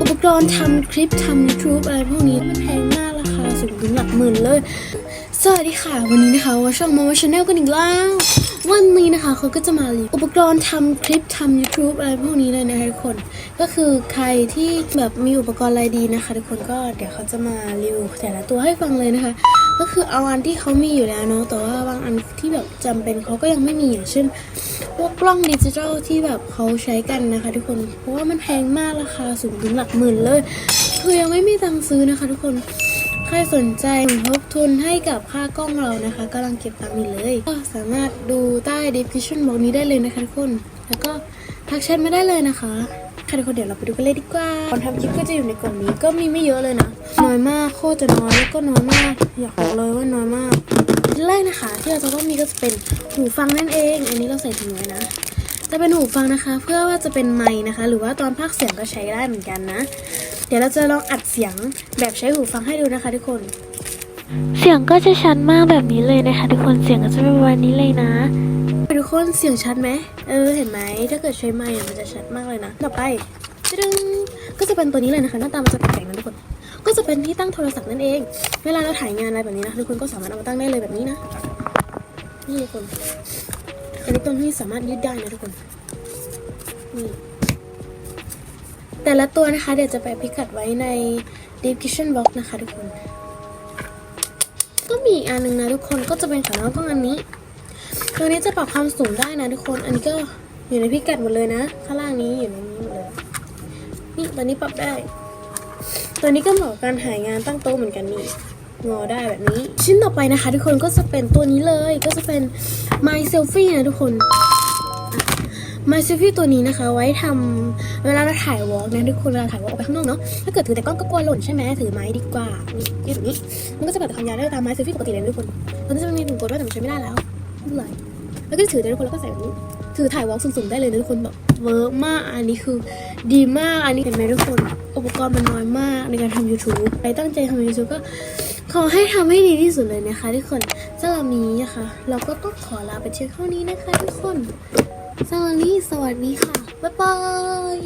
อุปกรณ์ทำคลิปทำ YouTube อะไรพวกนี้มันแพงมากราคาสูงถึงหลักหมื่นเลย สวัสดีค่ะ วันนี้นะคะว่าช่องมาว่าชาแนลกันอีกแล้ว นะคะเขาก็จะมารีวิวอุปกรณ์ทำคลิปทำ YouTube อะไรพวกนี้เลยนะคะทุกคน ก็คือใครที่แบบมีอุปกรณ์อะไรดีนะคะ ทุกคนก็เดี๋ยวเขาจะมารีวิวแต่ละตัวให้ฟังเลยนะคะ ก็คือเอาอันที่เขามีอยู่แล้วเนาะแต่ว่าบางอันที่แบบจำเป็นเขาก็ยังไม่มีอย่างเช่นพวกกล้องดิจิทัลที่แบบเขาใช้กันนะคะ ทุกคนเพราะว่ามันแพงมากราคาสูงถึงหลักหมื่นเลย คือยังไม่มีตังค์ซื้อนะคะ ทุกคน ใครสนใจทบทุนให้กับค่ากล้องเรานะคะกำลังเก็บตังค์อยู่เลย ก็สามารถดูใต้ description box นี้ได้เลยนะคะทุกคน แล้วก็ทักแชทไม่ได้เลยนะคะค่ะทุกคนเดี๋ยวเราไปดูกันเลยดีกว่าตอนทำคลิปก็จะอยู่ในกล่องนี้ก็มีไม่เยอะเลยนะ น้อยมากโคตรจะน้อยแล้วก็น้อยมาก อยากบอกเลยว่าน้อยมากอันแรกนะคะ ที่เราจะต้องมีก็จะเป็นหูฟังนั่นเอง อันนี้เราใส่ถุงไว้นะ จะเป็นหูฟังนะคะ เพื่อว่าจะเป็นไมค์นะคะ หรือว่าตอนพากเสียงก็ใช้ได้เหมือนกันนะ เดี๋ยวเราจะลองอัดเสียงแบบใช้หูฟังให้ดูนะคะทุกคน เสียงก็จะชัดมากแบบนี้เลยนะคะ ทุกคนเสียงก็จะเป็นวันนี้เลยนะทุกคนเสียงชัดไหมเออเห็นไหมถ้าเกิดใช้ไมค์อะมันจะชัดมากเลยนะต่อไปตึ้งก็จะเป็นตัวนี้เลยนะคะ หน้าตามันจะแปลกๆนะทุกคน ก็จะเป็นที่ตั้งโทรศัพท์นั่นเอง เวลาเราถ่ายงานอะไรแบบนี้นะทุกคนก็สามารถเอามาตั้งได้เลยแบบนี้นะนี่ทุกคนอันนี้ตรงที่สามารถยืดได้นะทุกคนนี่ แต่ละตัวนะคะ เดี๋ยวจะแปพิกัดไว้ใน description box นะคะทุกคน ก็มีอีกอันหนึ่งนะทุกคนก็จะเป็นขาน้องกล้องอันนี้ ตัวนี้จะปรับความสูงได้นะทุกคน อันนี้ก็อยู่ในพิกัดหมดเลยนะ ข้างล่างนี้อยู่ในนี้หมดเลย นี่ตัวนี้ปรับได้ ตัวนี้ก็เหมาะกับการถ่ายงานตั้งโต๊ะเหมือนกันนี่งอได้แบบนี้ ชิ้นต่อไปนะคะ ทุกคนก็จะเป็นตัวนี้เลย ก็จะเป็น My Selfie นะทุกคน My Selfie ตัวนี้นะคะ ไว้ทำเวลาเราถ่ายวอล์กนะทุกคนเวลาถ่ายวอล์กออกไปข้างนอกเนาะถ้าเกิดถือแต่กล้องก็กลัวหล่นใช่ไหมถือไม้ดีกว่านี่ยืดแบบนี้มันก็จะแบบความยาวได้ตามไม้เซลฟี่ปกติเลยนะทุกคนตอนนี้จะมีถุงกดด้วยแต่มันใช้ไม่ได้แล้วไม่เป็นไรแล้วก็ถือแต่ทุกคนแล้วก็ใส่แบบนี้ถือถ่ายวอล์กสูงๆได้เลยนะทุกคนแบบเวิร์กมากอันนี้คือดีมากอันนี้เห็นไหมทุกคนอุปกรณ์มันน้อยมากในการทำ YouTube ใครตั้งใจทำ YouTube ก็ขอให้ทำให้ดีที่สุดเลยนะคะทุกคนสำหรับนี้นะคะ เราก็ต้องขอลาไปเชียงเท่านี้นะคะทุกคน ซาลี่สวัสดีค่ะ บ๊ายบาย